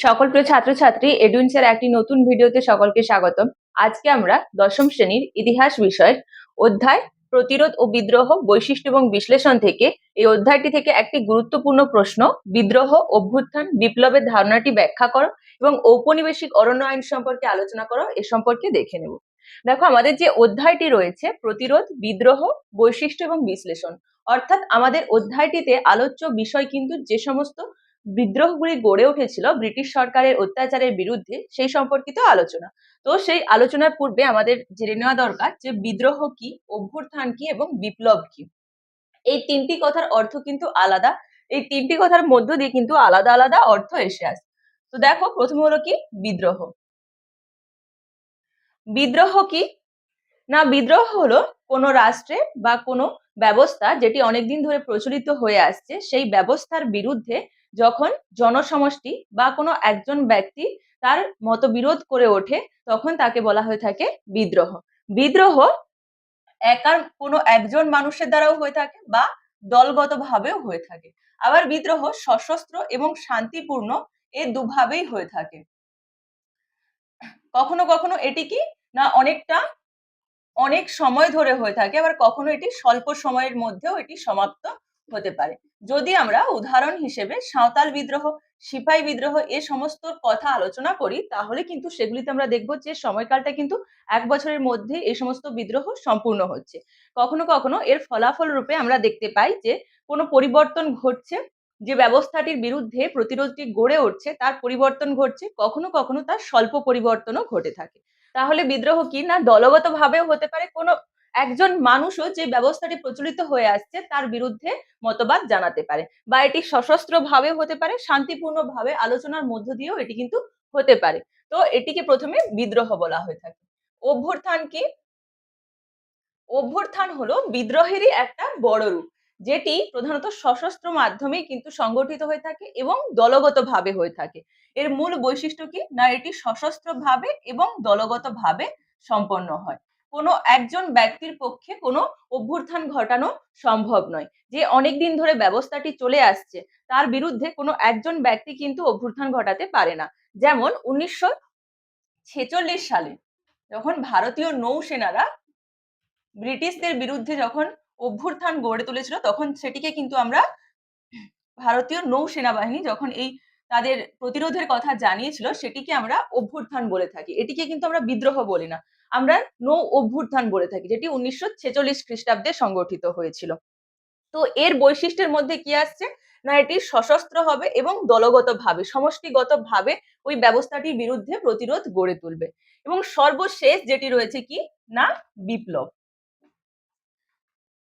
সকল প্রিয় ছাত্রছাত্রী এডুইন্সের একটি নতুন ভিডিওতে সকলকে স্বাগতম। আজকে আমরা দশম শ্রেণির ইতিহাস বিষয়ের অধ্যায় প্রতিরোধ ও বিদ্রোহ বৈশিষ্ট্য এবং বিশ্লেষণ থেকে এই অধ্যায়টি থেকে একটি গুরুত্বপূর্ণ প্রশ্ন, বিদ্রোহ, অভ্যুত্থান, বিপ্লবের ধারণাটি ব্যাখ্যা করো এবং ঔপনিবেশিক অরণ্য আইন সম্পর্কে আলোচনা করো, এ সম্পর্কে দেখে নেব। দেখো, আমাদের যে অধ্যায়টি রয়েছে, প্রতিরোধ, বিদ্রোহ, বৈশিষ্ট্য এবং বিশ্লেষণ, অর্থাৎ আমাদের অধ্যায়টিতে আলোচ্য বিষয় কিন্তু যে সমস্ত বিদ্রোহগুলি গড়ে উঠেছিল ব্রিটিশ সরকারের অত্যাচারের বিরুদ্ধে সেই সম্পর্কিত আলোচনা। তো সেই আলোচনার পূর্বে আমাদের জেনে নেওয়া দরকার যে বিদ্রোহ কি, অভ্যুত্থান কি এবং বিপ্লব কি। এই তিনটি কথার অর্থ কিন্তু আলাদা। এই তিনটি কথার মধ্য দিয়ে কিন্তু আলাদা আলাদা অর্থ এসে আসে। তো দেখো, প্রথম হলো কি? বিদ্রোহ। বিদ্রোহ কি? না, বিদ্রোহ হলো কোনো রাষ্ট্রে বা কোনো ব্যবস্থা যেটি অনেকদিন ধরে প্রচলিত হয়ে আসছে, সেই ব্যবস্থার বিরুদ্ধে যখন জনসমষ্টি বা কোনো একজন ব্যক্তি তার মতবিরোধ করে ওঠে, তখন তাকে বলা হয়ে থাকে বিদ্রোহ। বিদ্রোহ একার কোনো একজন মানুষের দ্বারাও হয়ে থাকে বা দলগতভাবেও হয়ে থাকে। আবার বিদ্রোহ সশস্ত্র এবং শান্তিপূর্ণ এ দুভাবেই হয়ে থাকে। কখনো কখনো এটি কি না অনেকটা, অনেক সময় ধরে হয়ে থাকে, আবার কখনো এটি স্বল্প সময়ের মধ্যেও এটি সমাপ্ত হতে পারে। যদি আমরা উদাহরণ হিসেবে সাঁওতাল বিদ্রোহ সিপাহী বিদ্রোহ এ সমস্ত কথা আলোচনা করি, তাহলে কিন্তু সেগুলিতে আমরা দেখব যে সময়কালটা কিন্তু এক বছরের মধ্যে এই সমস্ত বিদ্রোহ সম্পূর্ণ হচ্ছে। কখনো কখনো এর ফলাফল রূপে আমরা দেখতে পাই যে কোনো পরিবর্তন ঘটছে, যে ব্যবস্থাটির বিরুদ্ধে প্রতিরোধটি গড়ে উঠছে, তার পরিবর্তন ঘটছে, কখনো কখনো তার স্বল্প পরিবর্তনও ঘটে থাকে। তাহলে বিদ্রোহ কি না দলগতভাবেও হতে পারে, কোনো একজন মানুষও যে ব্যবস্থাটি প্রচলিত হয়ে আসছে তার বিরুদ্ধে মতবাদ জানাতে পারে বা এটি সশস্ত্র ভাবে হতে পারে শান্তিপূর্ণ ভাবে আলোচনার মধ্য দিয়েও এটি কিন্তু হতে পারে। তো এটিকে প্রথমে বিদ্রোহ বলা হয়ে থাকে। অভ্যুত্থান কি? অভ্যুত্থান হলো বিদ্রোহেরই একটা বড় রূপ, যেটি প্রধানত সশস্ত্র মাধ্যমে কিন্তু সংগঠিত হয়ে থাকে এবং দলগতভাবে হয়ে থাকে। এর মূল বৈশিষ্ট্য কি? না এটি সশস্ত্র ভাবে এবং দলগতভাবে সম্পন্ন হয়। কোনো একজন ব্যক্তির পক্ষে কোনো অভ্যুত্থান ঘটানো সম্ভব নয়। যে অনেকদিন ধরে ব্যবস্থাটি চলে আসছে, তার বিরুদ্ধে কোনো একজন ব্যক্তি কিন্তু অভ্যুত্থান ঘটাতে পারে না। যেমন উনিশশো ছেচল্লিশ সালে যখন ভারতীয় নৌসেনারা ব্রিটিশদের বিরুদ্ধে যখন অভ্যুত্থান গড়ে তুলেছিল, তখন সেটিকে কিন্তু আমরা ভারতীয় নৌ সেনাবাহিনী যখন এই তাদের প্রতিরোধের কথা জানিয়েছিল, সেটিকে আমরা অভ্যুত্থান বলে থাকি। এটিকে কিন্তু আমরা বিদ্রোহ বলি না। আমরা নৌ অভ্যুত্থান বলে থাকি, যেটি উনিশশো ছেচল্লিশ খ্রিস্টাব্দে সংগঠিত হয়েছিল। তো এর বৈশিষ্ট্যের মধ্যে কি আসছে? না, এটি সশস্ত্র হবে এবং দলগতভাবে, সমষ্টিগতভাবে ওই ব্যবস্থাটির বিরুদ্ধে প্রতিরোধ গড়ে তুলবে। এবং সর্বশেষ যেটি রয়েছে কি? না, বিপ্লব।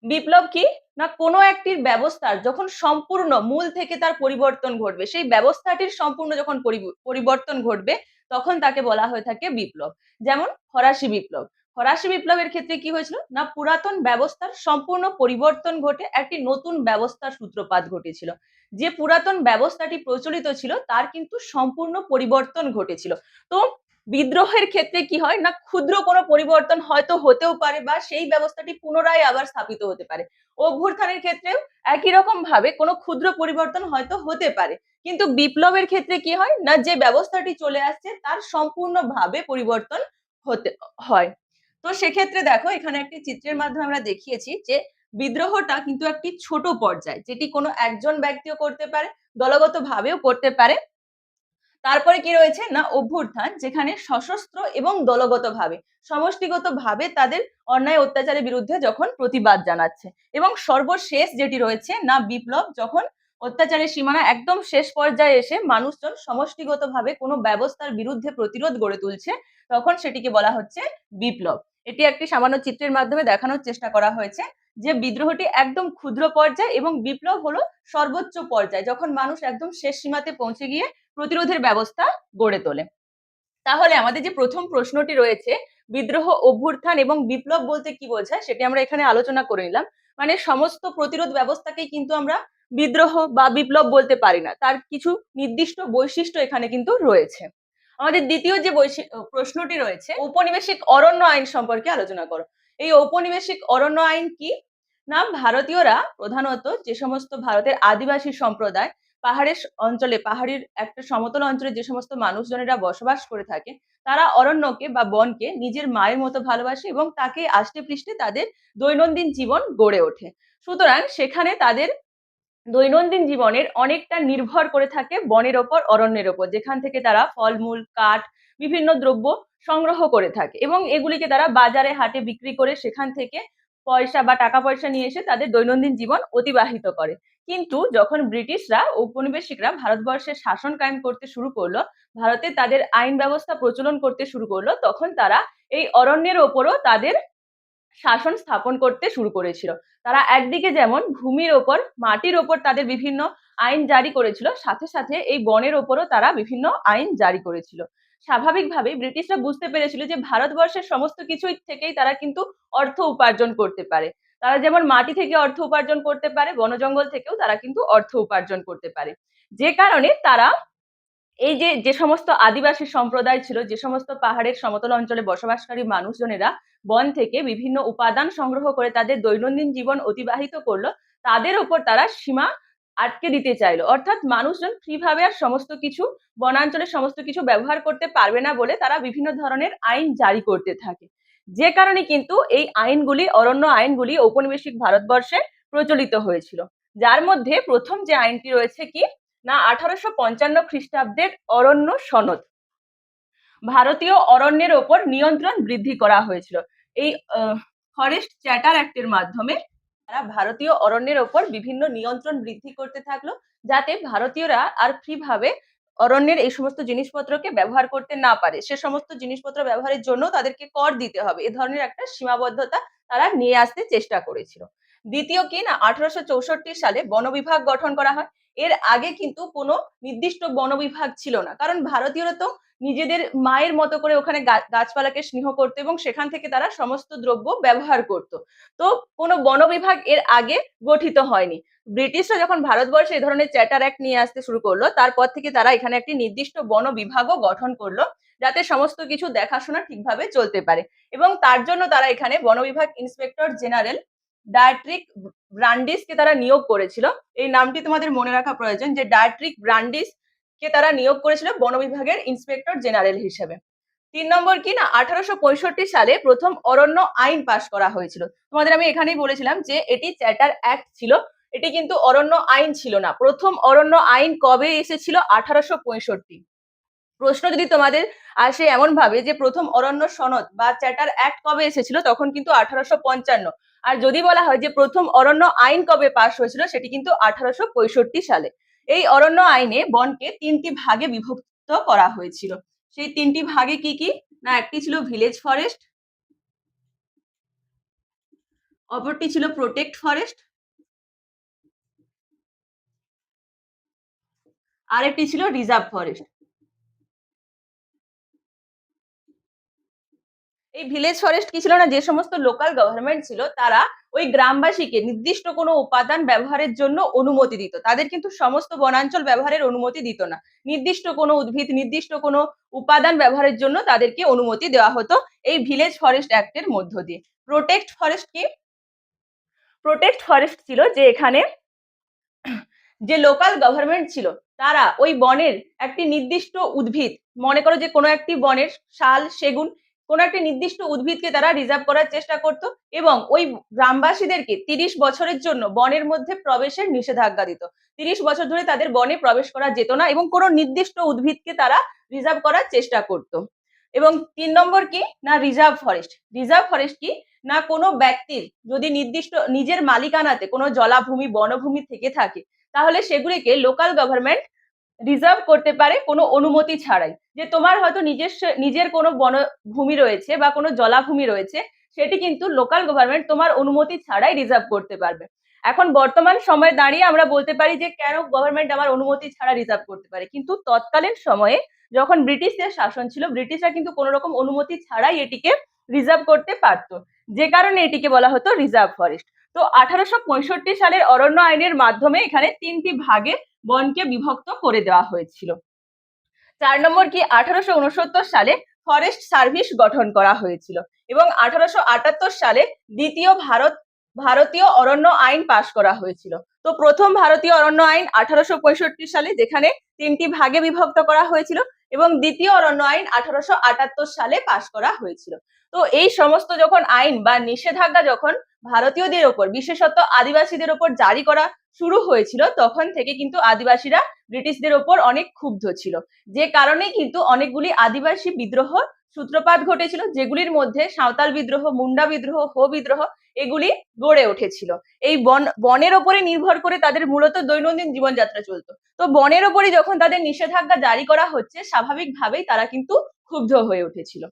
বিপ্লব কি? না কোনো একটির ব্যবস্থার যখন সম্পূর্ণ মূল থেকে তার পরিবর্তন ঘটবে, সেই ব্যবস্থাটির সম্পূর্ণ যখন পরিবর্তন ঘটবে, তখন তাকে বলা হয়ে থাকে বিপ্লব। যেমন ফরাসি বিপ্লব। ফরাসি বিপ্লবের ক্ষেত্রে কি হয়েছিল? না, পুরাতন ব্যবস্থার সম্পূর্ণ পরিবর্তন ঘটে একটি নতুন ব্যবস্থার সূত্রপাত ঘটেছিল। যে পুরাতন ব্যবস্থাটি প্রচলিত ছিল, তার কিন্তু সম্পূর্ণ পরিবর্তন ঘটেছিল। তো বিদ্রোহের ক্ষেত্রে কি হয় না ক্ষুদ্র কোনো পরিবর্তন হয়তো হতেও পারে বা সেই ব্যবস্থাটি পুনরায় আবার স্থাপিত হতে পারে। অভ্যুত্থানের ক্ষেত্রেও একই রকম ভাবে কোনো ক্ষুদ্র পরিবর্তন হয়তো হতে পারে। কিন্তু বিপ্লবের ক্ষেত্রে কি হয় না যে ব্যবস্থাটি চলে আসছে তার সম্পূর্ণভাবে পরিবর্তন হতে, হয়। তো সেক্ষেত্রে দেখো এখানে একটি চিত্রের মাধ্যমে আমরা দেখিয়েছি যে বিদ্রোহটা কিন্তু একটি ছোট পর্যায় যেটি কোনো একজন ব্যক্তিও করতে পারে দলগত ভাবেও করতে পারে। তারপরে কি রয়েছে? না, অভ্যুত্থান, যেখানে সশস্ত্র এবং দলগতভাবে, সমষ্টিগতভাবে তাদের অন্যায় অত্যাচারের বিরুদ্ধে যখন প্রতিবাদ জানাচ্ছে এবং সর্বশেষ যেটি রয়েছে, না, বিপ্লব, যখন অত্যাচারের সীমানা একদম শেষ পর্যায়ে এসে মানুষজন সমষ্টিগতভাবে কোনো ব্যবস্থার বিরুদ্ধে প্রতিরোধ গড়ে তুলছে, তখন সেটিকে বলা হচ্ছে বিপ্লব। এটি একটি সামান্য চিত্রের মাধ্যমে দেখানোর চেষ্টা করা হয়েছে যে বিদ্রোহটি একদম ক্ষুদ্র পর্যায়ে এবং বিপ্লব হলো সর্বোচ্চ পর্যায়ে, যখন মানুষ একদম শেষ সীমাতে পৌঁছে গিয়ে প্রতিরোধের ব্যবস্থা গড়ে তোলে। তাহলে আমাদের যে প্রথম প্রশ্নটি রয়েছে, বিদ্রোহ, অভ্যুত্থান এবং বিপ্লব বলতে কি বোঝায়, সেটি আমরা এখানে আলোচনা করে নিলাম। মানে সমস্ত প্রতিরোধ ব্যবস্থাকেই কিন্তু আমরা বিদ্রোহ বা বিপ্লব বলতে পারি না। তার কিছু নির্দিষ্ট বৈশিষ্ট্য এখানে কিন্তু রয়েছে। আমাদের দ্বিতীয় যে প্রশ্নটি রয়েছে, ঔপনিবেশিক অরণ্য আইন সম্পর্কে আলোচনা করো। এই ঔপনিবেশিক অরণ্য আইন কি? না ভারতীয়রা প্রধানত যে সমস্ত ভারতের আদিবাসী সম্প্রদায় পাহাড়ের অঞ্চলে, পাহাড়ির একটা সমতল অঞ্চলে যে সমস্ত মানুষজনেরা বসবাস করে থাকে, তারা অরণ্যকে বা বনকে নিজের মায়ের মতো ভালোবাসে এবং তাকে আষ্টে পৃষ্ঠে তাদের দৈনন্দিন জীবন গড়ে ওঠে। সুতরাং সেখানে তাদের দৈনন্দিন জীবনের অনেকটা নির্ভর করে থাকে বনের ওপর, অরণ্যের ওপর, যেখান থেকে তারা ফলমূল, কাঠ, বিভিন্ন দ্রব্য সংগ্রহ করে থাকে এবং এগুলিকে তারা বাজারে, হাটে বিক্রি করে সেখান থেকে পয়সা বা টাকা পয়সা নিয়ে এসে তাদের দৈনন্দিন জীবন অতিবাহিত করে। কিন্তু যখন ব্রিটিশরা ঔপনিবেশিকরা ভারতবর্ষের শাসন কায়েম করতে শুরু করল, ভারতে তাদের আইন ব্যবস্থা প্রচলন করতে শুরু করল, তখন তারা এই অরণ্যের ওপরও তাদের শাসন স্থাপন করতে শুরু করেছিল। তারা একদিকে যেমন ভূমির ওপর, মাটির ওপর তাদের বিভিন্ন আইন জারি করেছিল, সাথে সাথে এই বনের ওপরও তারা বিভিন্ন আইন জারি করেছিল। স্বাভাবিকভাবেই ব্রিটিশরা বুঝতে পেরেছিল যে ভারতবর্ষের সমস্ত কিছুই থেকেই তারা কিন্তু অর্থ উপার্জন করতে পারে। তারা যেমন মাটি থেকে অর্থ উপার্জন করতে পারে, বনজঙ্গল থেকেও তারা কিন্তু অর্থ উপার্জন করতে পারে। যে কারণে তারা এই যে যে সমস্ত আদিবাসী সম্প্রদায় ছিল, যে সমস্ত পাহাড়ের সমতল অঞ্চলে বসবাসকারী মানুষজনেরা বন থেকে বিভিন্ন উপাদান সংগ্রহ করে তাদের দৈনন্দিন জীবন অতিবাহিত করল, তাদের উপর তারা সীমা আটকে দিতে চাইলো। অর্থাৎ মানুষজন ফ্রিভাবে আর সমস্ত কিছু বনাঞ্চলের সমস্ত কিছু ব্যবহার করতে পারবে না বলে তারা বিভিন্ন ধরনের আইন জারি করতে থাকে। যে কারণে কিন্তু এই আইনগুলি, অরণ্য আইনগুলি ঔপনিবেশিক ভারতবর্ষে প্রচলিত হয়েছিল। যার মধ্যে প্রথম যে আইনটি রয়েছে কি? না, আঠারোশো পঞ্চান্ন খ্রিস্টাব্দের অরণ্য সনদ। ভারতীয় অরণ্যের ওপর নিয়ন্ত্রণ বৃদ্ধি করা হয়েছিল। এই ফরেস্ট চ্যাটার অ্যাক্টের মাধ্যমে তারা ভারতীয় অরণ্যের ওপর বিভিন্ন নিয়ন্ত্রণ বৃদ্ধি করতে থাকল যাতে ভারতীয়রা আর ফ্রি ভাবে অরণ্যের এই সমস্ত জিনিসপত্রকে ব্যবহার করতে না পারে। সে সমস্ত জিনিসপত্র ব্যবহারের জন্য তাদেরকে কর দিতে হবে। এ ধরনের একটা সীমাবদ্ধতা তারা নিয়ে আসতে চেষ্টা করেছিল। দ্বিতীয় কি না, আঠারোশো চৌষট্টি সালে বনবিভাগ গঠন করা হয়। এর আগে কিন্তু কোনো নির্দিষ্ট বন বিভাগ ছিল না। কারণ ভারতীয়রা তো নিজেদের মায়ের মতো করে ওখানে গাছপালাকে স্নেহ করতো এবং সেখান থেকে তারা সমস্ত দ্রব্য ব্যবহার করত। তো কোনো বন বিভাগ এর আগে গঠিত হয়নি। ব্রিটিশরা যখন ভারতবর্ষে এই ধরনের চ্যাটার অ্যাক্ট নিয়ে আসতে শুরু করল, তারপর থেকে তারা এখানে একটি নির্দিষ্ট বন বিভাগও গঠন করল, যাতে সমস্ত কিছু দেখাশোনা ঠিকভাবে চলতে পারে। এবং তার জন্য তারা এখানে বন বিভাগ ইন্সপেক্টর জেনারেল ডায়াট্রিক ব্রান্ডিসকে তারা নিয়োগ করেছিল। এই নামটি তোমাদের মনে রাখা প্রয়োজন যে ডায়াট্রিক ব্রান্ডিস কে তারা নিয়োগ করেছিল বন বিভাগের ইন্সপেক্টর জেনারেল হিসেবে। তিন নম্বর কি না? আঠারোশো পঁয়ষট্টি সালে প্রথম অরণ্য আইন পাশ করা হয়েছিল। তোমাদের আমি এখানেই বলেছিলাম যে এটি চ্যাটার অ্যাক্ট ছিল। এটি কিন্তু অরণ্য আইন ছিল না। প্রথম অরণ্য আইন কবে এসেছিল? আঠারোশো পঁয়ষট্টি। প্রশ্ন যদি তোমাদের আসে এমন ভাবে যে প্রথম অরণ্য সনদ বা চ্যাটার অ্যাক্ট কবে এসেছিল, তখন কিন্তু আঠারোশো পঞ্চান্ন। আর যদি বলা হয় যে প্রথম অরণ্য আইন কবে পাশ হয়েছিল, সেটি কিন্তু আঠারোশো পঁয়ষট্টি সালে। এই অরণ্য আইনে বনকে তিনটি ভাগে বিভক্ত করা হয়েছিল। সেই তিনটি ভাগে কি কি? না, একটি ছিল ভিলেজ ফরেস্ট, অপরটি ছিল প্রোটেক্ট ফরেস্ট, আরেকটি ছিল রিজার্ভ ফরেস্ট। এই ভিলেজ ফরেস্ট কি ছিল না, যে সমস্ত লোকাল গভর্নমেন্ট ছিল, তারা ওই গ্রামবাসীকে নির্দিষ্ট কোনো উপাদান ব্যবহারের জন্য অনুমতি দিত। তাদের কিন্তু সমস্ত বনাঞ্চল ব্যবহারের অনুমতি দিত না। নির্দিষ্ট কোনো উদ্ভিদ, নির্দিষ্ট কোনো উপাদান ব্যবহারের জন্য তাদেরকে অনুমতি দেওয়া হতো এই ভিলেজ ফরেস্ট অ্যাক্টের মধ্য দিয়ে। প্রোটেক্ট ফরেস্ট কি? প্রোটেক্ট ফরেস্ট ছিল যে এখানে যে লোকাল গভর্নমেন্ট ছিল, তারা ওই বনের একটি নির্দিষ্ট উদ্ভিদ, মনে করো যে কোনো একটি বনের শাল, সেগুন কোনো একটি নির্দিষ্ট উদ্ভিদকে তারা রিজার্ভ করার চেষ্টা করত এবং ওই গ্রামবাসীদেরকে তিরিশ বছরের জন্য বনের মধ্যে প্রবেশের নিষেধাজ্ঞা দিত। তিরিশ বছর ধরে তাদের বনে প্রবেশ করা যেত না এবং কোনো নির্দিষ্ট উদ্ভিদকে তারা রিজার্ভ করার চেষ্টা করত। এবং তিন নম্বর কি? না রিজার্ভ ফরেস্ট রিজার্ভ ফরেস্ট কি? না কোনো ব্যক্তির যদি নির্দিষ্ট নিজের মালিকানাতে কোনো জলাভূমি, বনভূমি থেকে থাকে, তাহলে সেগুলিকে লোকাল গভর্নমেন্ট রিজার্ভ করতে পারে কোনো অনুমতি ছাড়াই। যে তোমার হয়তো নিজস্ব, নিজের কোনো বনভূমি রয়েছে বা কোনো জলাভূমি রয়েছে, সেটি কিন্তু লোকাল গভর্নমেন্ট তোমার অনুমতি ছাড়াই রিজার্ভ করতে পারবে। এখন বর্তমান সময়ে দাঁড়িয়ে আমরা বলতে পারি যে, কেন গভর্নমেন্ট আমার অনুমতি ছাড়া রিজার্ভ করতে পারে? কিন্তু তৎকালীন সময়ে যখন ব্রিটিশদের শাসন ছিল, ব্রিটিশরা কিন্তু কোনো রকম অনুমতি ছাড়াই এটিকে রিজার্ভ করতে পারতো। যে কারণে এটিকে বলা হতো রিজার্ভ ফরেস্ট তো আঠারোশো পঁয়ষট্টি সালের অরণ্য আইনের মাধ্যমে এখানে তিনটি ভাগে বনকে বিভক্ত করে দেওয়া হয়েছিল। চার নম্বর কি আঠারোশো উনসত্তর সালে ফরেস্ট সার্ভিস গঠন করা হয়েছিল এবং আঠারোশো আটাত্তর সালে দ্বিতীয় ভারত, ভারতীয় অরণ্য আইন পাশ করা হয়েছিল। তো প্রথম ভারতীয় অরণ্য আইন আঠারোশো পঁয়ষট্টি সালে যেখানে তিনটি ভাগে বিভক্ত করা হয়েছিল এবং দ্বিতীয় অরণ্য আইন আঠারোশো আটাত্তর সালে পাশ করা হয়েছিল। তো এই সমস্ত যখন আইন বা নিষেধাজ্ঞা যখন ভারতীয়দের ওপর, বিশেষত আদিবাসীদের ওপর জারি করা শুরু হয়েছিল, তখন থেকে কিন্তু আদিবাসীরা ব্রিটিশদের ওপর অনেক ক্ষুব্ধ ছিল। যে কারণে কিন্তু অনেকগুলি আদিবাসী বিদ্রোহ সূত্রপাত ঘটেছিল, যেগুলির মধ্যে সাঁওতাল বিদ্রোহ, মুন্ডা বিদ্রোহ, হো বিদ্রোহ এগুলি গড়ে উঠেছিল। এই বন, বনের ওপরে নির্ভর করে তাদের মূলত দৈনন্দিন জীবনযাত্রা চলতো। তো বনের ওপরে যখন তাদের নিষেধাজ্ঞা জারি করা হচ্ছে, স্বাভাবিকভাবেই তারা কিন্তু ক্ষুব্ধ হয়ে উঠেছিল।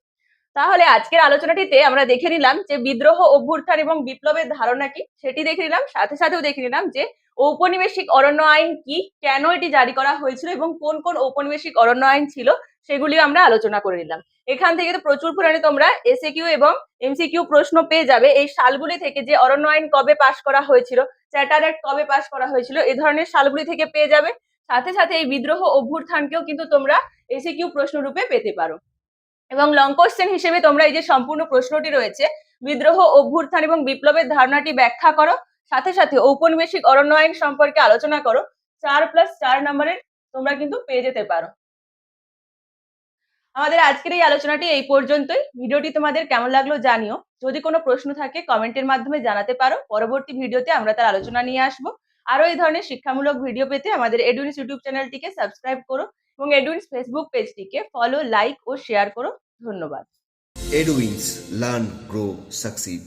তাহলে আজকের আলোচনাটিতে আমরা দেখে নিলাম যে বিদ্রোহ, অভ্যুত্থান এবং বিপ্লবের ধারণা কি, সেটি দেখে নিলাম। সাথে সাথেও দেখে নিলাম যে ঔপনিবেশিক অরণ্য আইন কি? কেন এটি জারি করা হয়েছিল এবং কোন কোন ঔপনিবেশিক অরণ্য আইন ছিল? সেগুলিও আমরা আলোচনা করে নিলাম। এখান থেকে তো প্রচুর পরিমাণে তোমরা এসএ কিউ এবং এমসিকিউ প্রশ্ন পেয়ে যাবে। এই সালগুলি থেকে যে অরণ্য আইন কবে পাশ করা হয়েছিল চ্যাটার অ্যাক্ট কবে পাশ করা হয়েছিল, এ ধরনের সালগুলি থেকে পেয়ে যাবে। সাথে সাথে এই বিদ্রোহ অভ্যুত্থানকেও কিন্তু তোমরা এসএ কিউ প্রশ্ন রূপে পেতে পারো। এবং লং কোশ্চেন হিসেবে তোমরা এই যে সম্পূর্ণ প্রশ্নটি রয়েছে, বিদ্রোহ, অভ্যুত্থান এবং বিপ্লবের ধারণাটি ব্যাখ্যা করো। সাথে সাথে ঔপনিবেশিক অরণ্য আইন সম্পর্কে আলোচনা করো। চার প্লাস চার নম্বরের তোমরা কিন্তু পেয়ে যেতে পারো। আমাদের আজকের এই আলোচনাটি এই পর্যন্তই। ভিডিওটি তোমাদের কেমন লাগল জানিও। যদি কোনো প্রশ্ন থাকে কমেন্টের মাধ্যমে জানাতে পারো। পরবর্তী ভিডিওতে আমরা তার আলোচনা নিয়ে আসব। আরও এই ধরনের শিক্ষামূলক ভিডিও পেতে আমাদের এডুইন্স ইউটিউব চ্যানেলটিকে সাবস্ক্রাইব করো এবং এডুইন্স ফেসবুক পেজটিকে ফলো লাইক ও শেয়ার করো। ধন্যবাদ। Edwins Learn, Grow, Succeed.